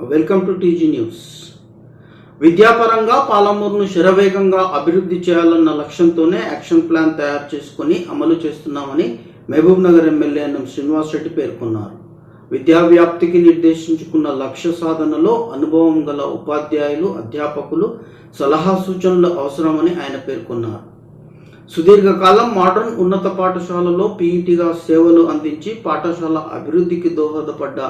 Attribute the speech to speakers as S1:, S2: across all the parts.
S1: Welcome to TG news. విద్యాపరంగా పాలమూరును శరవేగంగా అభివృద్ధి చేయాలన్న లక్ష్యంతోనే యాక్షన్ ప్లాన్ తయారు చేసుకుని అమలు చేస్తున్నామని మహబూబ్ నగర్ ఎమ్మెల్యే ఎన్ఎం శ్రీనివాస్ రెడ్డి పేర్కొన్నారు. విద్యా వ్యాప్తికి నిర్దేశించుకున్న లక్ష్య సాధనలో అనుభవం గల ఉపాధ్యాయులు అధ్యాపకులు సలహా సూచనలు అవసరమని ఆయన పేర్కొన్నారు. సుదీర్ఘకాలం మోడర్న్ ఉన్నత పాఠశాలలో పీఈటీగా సేవలు అందించి పాఠశాల అభివృద్ధికి దోహదపడ్డ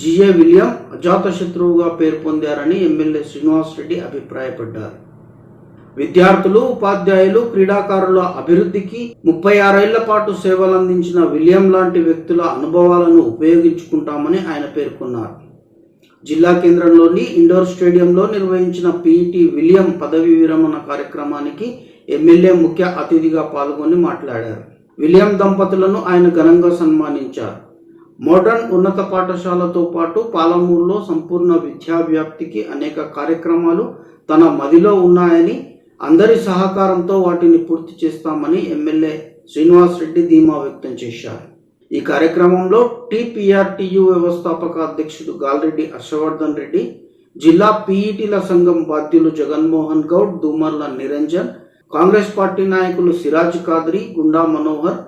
S1: జిఏ విలియం అజాతశత్రువుగా పేరు పొందారని ఎమ్మెల్యే శ్రీనివాస్ రెడ్డి అభిప్రాయపడ్డారు. విద్యార్థులు ఉపాధ్యాయులు క్రీడాకారుల అభివృద్ధికి ముప్పై ఆరేళ్ళ పాటు సేవలందించిన విలియం లాంటి వ్యక్తుల అనుభవాలను ఉపయోగించుకుంటామని ఆయన పేర్కొన్నారు. జిల్లా కేంద్రంలోని ఇండోర్ స్టేడియంలో నిర్వహించిన పీఈటీ విలియం పదవి విరమణ కార్యక్రమానికి ఎమ్మెల్యే ముఖ్య అతిథిగా పాల్గొని మాట్లాడారు. విలియం దంపతులను ఆయన ఘనంగా సన్మానించారు. మోడర్న్ ఉన్నత పాఠశాలతో పాటు పాలమూరులో సంపూర్ణ విద్యావ్యాప్తికి అనేక కార్యక్రమాలు తన మదిలో ఉన్నాయని అందరి సహకారంతో వాటిని పూర్తి చేస్తామని ఎమ్మెల్యే శ్రీనివాస్ రెడ్డి ధీమా వ్యక్తం చేశారు. ఈ కార్యక్రమంలో టిపిఆర్టియు వ్యవస్థాపక అధ్యక్షుడు గాల్రెడ్డి హర్షవర్ధన్ రెడ్డి జిల్లా పీఈటీల సంఘం బాధ్యులు జగన్మోహన్ గౌడ్ దూమర్ల నిరంజన్ కాంగ్రెస్ పార్టీ నాయకులు సిరాజ్ కాద్రి గుండా మనోహర్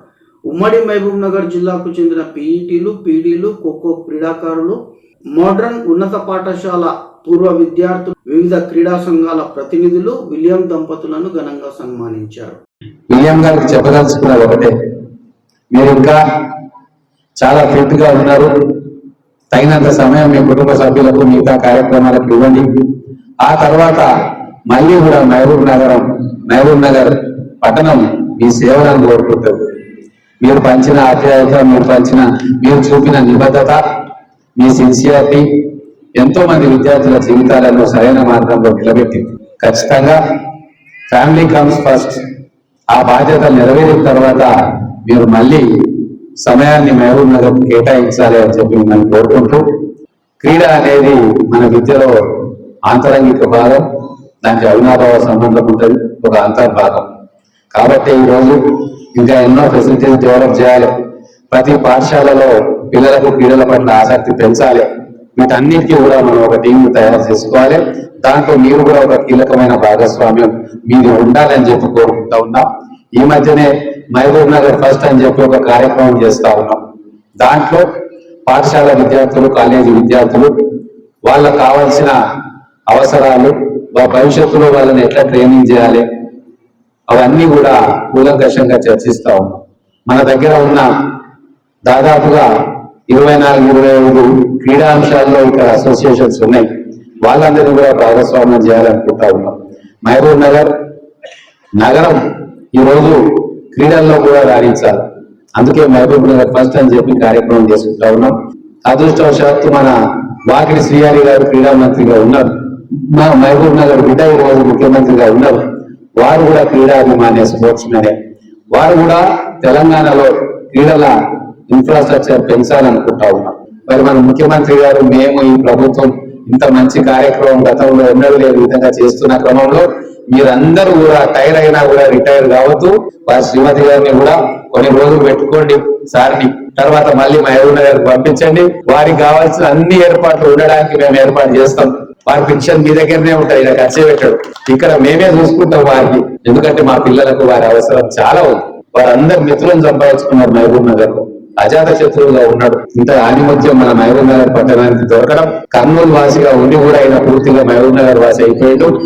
S1: ఉమ్మడి మహబూబ్ నగర్ జిల్లాకు చెందిన పీఈటీలు పీడీలు ఖోఖో క్రీడాకారులు మోడ్రన్ ఉన్నత పాఠశాల పూర్వ విద్యార్థులు వివిధ క్రీడా సంఘాల ప్రతినిధులు విలియం దంపతులను ఘనంగా సన్మానించారు.
S2: విలియం గారికి చెప్పదలుచుకున్నది ఒకటే. మీరు ఇంకా చాలా ఫిట్గా ఉన్నారు. తగినంత సమయం మీ కుటుంబ సభ్యులకు మిగతా కార్యక్రమాలకు ఇవ్వండి. ఆ తర్వాత మళ్ళీ కూడా మహబూబ్ నగరం మహబూబ్ నగర్ పట్టణం మీ సేవలను కోరుకుంటుంది. మీరు పంచిన ఆప్యాయత మీరు పంచిన మీరు చూపిన నిబద్ధత మీ సిన్సియారిటీ ఎంతో మంది విద్యార్థుల జీవితాలను సరైన మార్గంలో నిలబెట్టింది. ఖచ్చితంగా ఫ్యామిలీ కమ్స్ ఫస్ట్ ఆ బాధ్యత నెరవేరిన తర్వాత మీరు మళ్ళీ సమయాన్ని మహబూబ్ నగర్ కేటాయించాలి అని చెప్పి మిమ్మల్ని కోరుకుంటూ క్రీడ అనేది మన విద్యలో ఆంతరంగిక భాగం దానికి అవినాభావ సంబంధం ఉంటుంది ఒక అంతర్భాగం. కాబట్టి ఈ రోజు ఇంకా ఎన్నో ఫెసిలిటీస్ డెవలప్ చేయాలి. ప్రతి పాఠశాలలో పిల్లలకు క్రీడల పట్ల ఆసక్తి పెంచాలి. వీటన్నిటికీ కూడా మనం ఒక టీం తయారు చేసుకోవాలి. దాంట్లో మీరు కూడా ఒక కీలకమైన భాగస్వామ్యం మీరు ఉండాలని చెప్పి కోరుకుంటా ఉన్నాం. ఈ మధ్యనే మహబూబ్ నగర్ ఫస్ట్ అని చెప్పి ఒక కార్యక్రమం చేస్తా ఉన్నాం. దాంట్లో పాఠశాల విద్యార్థులు కాలేజీ విద్యార్థులు వాళ్ళకు కావాల్సిన అవసరాలు వా- భవిష్యత్తులో వాళ్ళని ఎట్లా ట్రైనింగ్ చేయాలి అవన్నీ కూడా కూలంకషంగా చర్చిస్తా ఉన్నాం. మన దగ్గర ఉన్న దాదాపుగా ఇరవై నాలుగు ఇరవై ఐదు క్రీడా అంశాల్లో ఇక్కడ అసోసియేషన్స్ ఉన్నాయి. వాళ్ళందరినీ కూడా భాగస్వామ్యం చేయాలనుకుంటా ఉన్నాం. మహబూబ్ నగర్ నగరం ఈరోజు క్రీడల్లో కూడా రాణించాలి. అందుకే మహబూబ్ నగర్ ఫస్ట్ అని చెప్పి కార్యక్రమం చేసుకుంటా ఉన్నాం. అదృష్టవశాత్తు మన వాకిడి శ్రీహరి గారు క్రీడా మంత్రిగా ఉన్నారు. మా మహబూబ్ నగర్ బిడ్డ ఈ రోజు ముఖ్యమంత్రిగా ఉన్నారు. వారు కూడా క్రీడాభిమాని స్పోర్ట్స్ మ్యానే వారు కూడా తెలంగాణలో క్రీడల ఇన్ఫ్రాస్ట్రక్చర్ పెంచాలనుకుంటా ఉన్నాం మరి మన ముఖ్యమంత్రి గారు మేము ఈ ప్రభుత్వం ఇంత మంచి కార్యక్రమం గతంలో ఎన్నడూ లేని విధంగా చేస్తున్న క్రమంలో మీరందరూ కూడా టైర్ అయినా కూడా రిటైర్ కావద్దు. వారి శ్రీమతి గారిని కూడా కొన్ని రోజులు పెట్టుకోండి. సార్ని. తర్వాత మళ్ళీ మహబూబ్ నగర్ పంపించండి. వారికి కావాల్సిన అన్ని ఏర్పాట్లు ఉండడానికి మేము ఏర్పాటు చేస్తాం. వారి పెన్షన్ మీ దగ్గరనే ఉంటాయి. ఇలా ఖర్చు పెట్టాడు. ఇక్కడ మేమే చూసుకుంటాం వారికి. ఎందుకంటే మా పిల్లలకు వారి అవసరం చాలా ఉంది. వారందరు మిత్రులను సంపాదించుకున్నారు మహబూబ్ నగర్లో అజాత శత్రువుగా ఉన్నాడు. ఇంత ఆనిమత్యం మన మహబూబ్ నగర్ పట్టణానికి దొరకడం కర్నూలు వాసిగా ఉండి కూడా ఆయన పూర్తిగా మహబూబ్ నగర్ వాసి అయిపోయాడు.